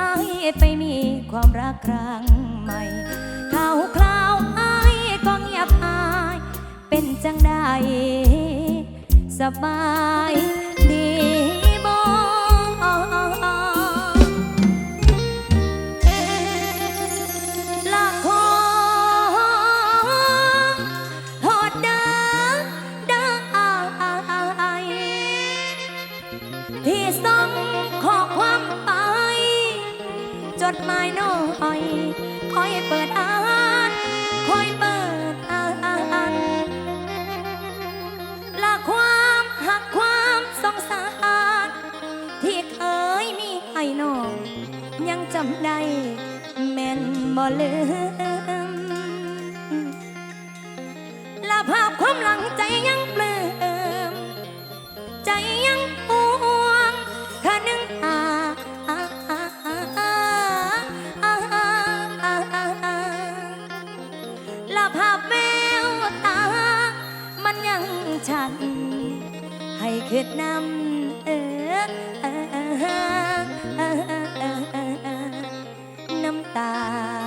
อายไปมีความรักครั้งใหม่ข่าวคราวอายก็เงียบอาย เป็นจังได้สบายดี my nose. side.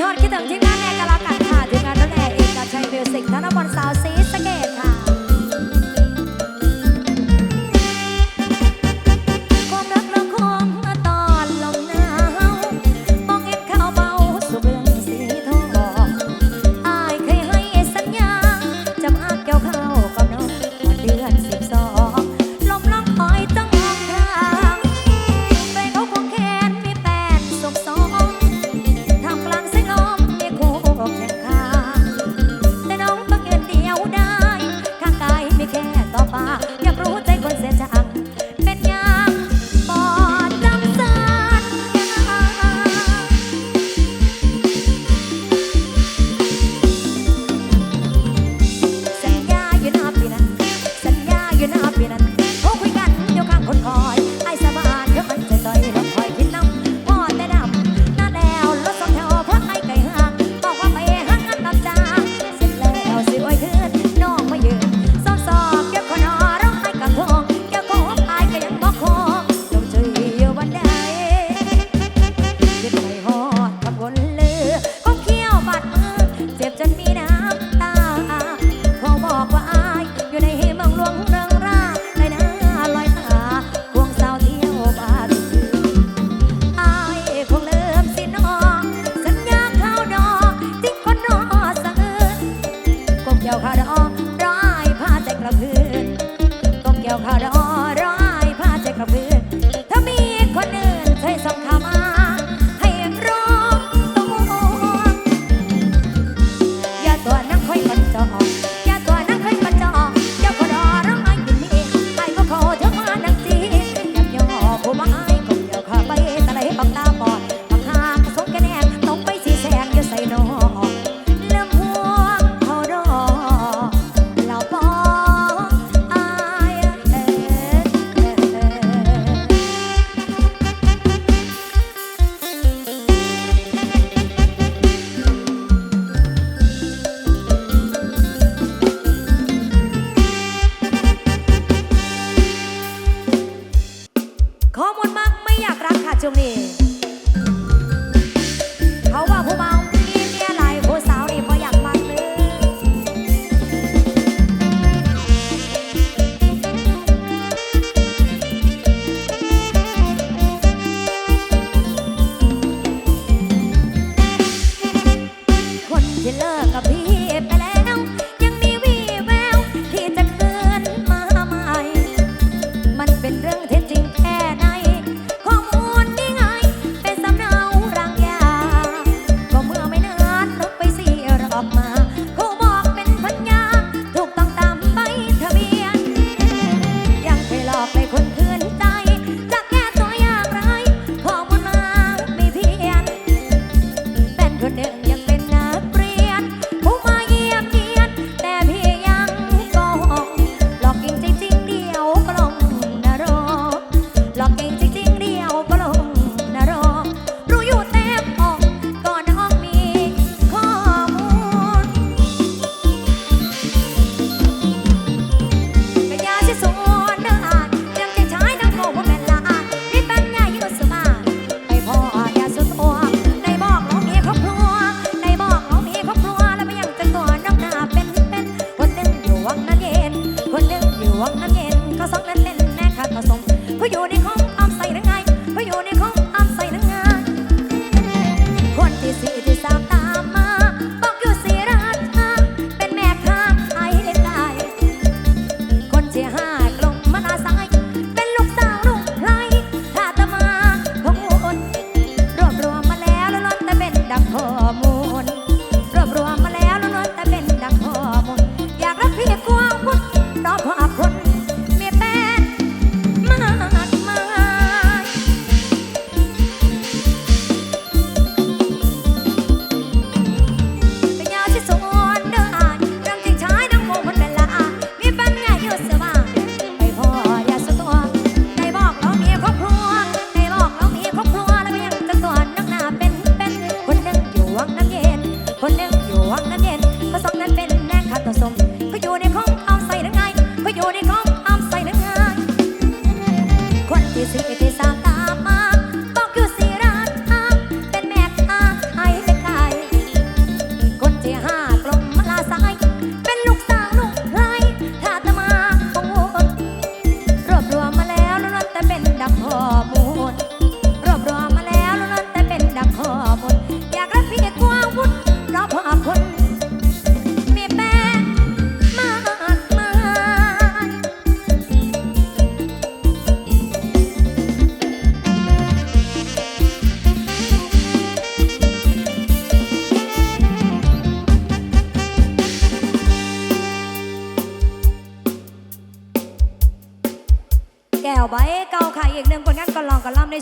ทอดคิดถึงทีมงานแอกลากันค่ะทีมงานรถแอร์เอกชัยมิวสิกธนบลซาวซีส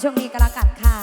ช่วงนี้ก็แล้วกันค่ะ